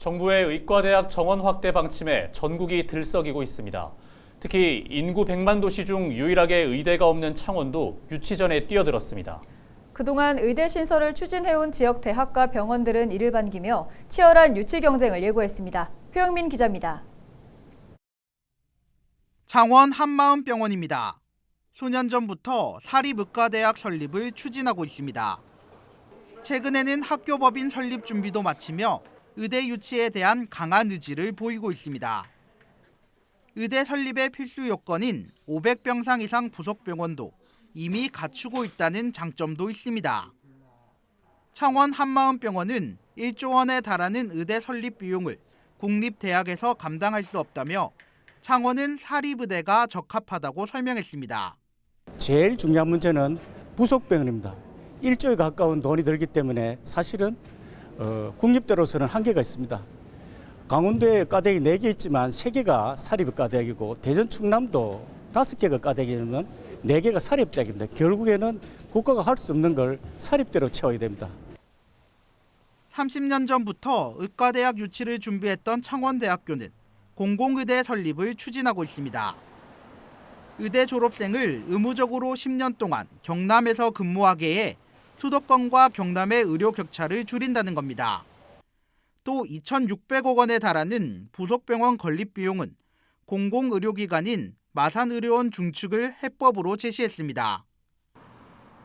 정부의 의과대학 정원 확대 방침에 전국이 들썩이고 있습니다. 특히 인구 100만 도시 중 유일하게 의대가 없는 창원도 유치전에 뛰어들었습니다. 그동안 의대 신설을 추진해온 지역 대학과 병원들은 이를 반기며 치열한 유치 경쟁을 예고했습니다. 표영민 기자입니다. 창원 한마음병원입니다. 소년 전부터 사립의과대학 설립을 추진하고 있습니다. 최근에는 학교법인 설립 준비도 마치며 의대 유치에 대한 강한 의지를 보이고 있습니다. 의대 설립의 필수 요건인 500병상 이상 부속 병원도 이미 갖추고 있다는 장점도 있습니다. 창원 한마음병원은 1조 원에 달하는 의대 설립 비용을 국립대학에서 감당할 수 없다며 창원은 사립의대가 적합하다고 설명했습니다. 제일 중요한 문제는 부속병원입니다. 1조에 가까운 돈이 들기 때문에 사실은 어, 국립대로서는 한계가 있습니다. 강원도에 과대학이 4개 있지만 3개가 사립과대학이고 대전 충남도 5개가 과대학이면 4개가 사립 대학입니다. 결국에는 국가가 할 수 없는 걸 사립대로 채워야 됩니다. 30년 전부터 의과대학 유치를 준비했던 창원대학교는 공공의대 설립을 추진하고 있습니다. 의대 졸업생을 의무적으로 10년 동안 경남에서 근무하게 해 수도권과 경남의 의료 격차를 줄인다는 겁니다. 또 2,600억 원에 달하는 부속병원 건립 비용은 공공의료기관인 마산의료원 중축을 해법으로 제시했습니다.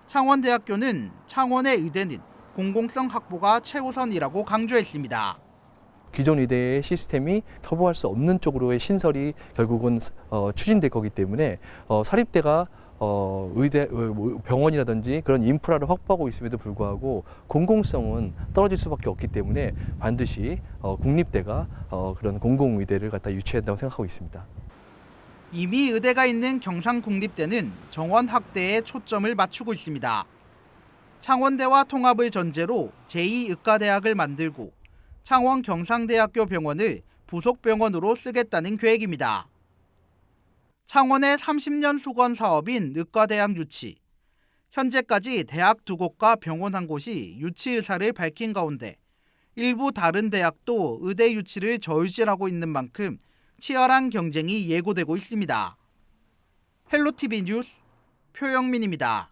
창원대학교는 창원의 의대는 공공성 확보가 최우선이라고 강조했습니다. 기존 의대의 시스템이 커버할 수 없는 쪽으로의 신설이 결국은 어, 추진될 거기 때문에 어, 사립대가 어, 의대 어, 뭐 병원이라든지 그런 인프라를 확보하고 있음에도 불구하고 공공성은 떨어질 수밖에 없기 때문에 반드시 어, 국립대가 어, 그런 공공의대를 갖다 유치한다고 생각하고 있습니다. 이미 의대가 있는 경상국립대는 정원 확대에 초점을 맞추고 있습니다. 창원대와 통합을 전제로 제2의과대학을 만들고 창원 경상대학교 병원을 부속병원으로 쓰겠다는 계획입니다. 창원의 30년 수건 사업인 의과대학 유치. 현재까지 대학 두 곳과 병원 한 곳이 유치 의사를 밝힌 가운데 일부 다른 대학도 의대 유치를 저울질하고 있는 만큼 치열한 경쟁이 예고되고 있습니다. 헬로티비 뉴스 표영민입니다.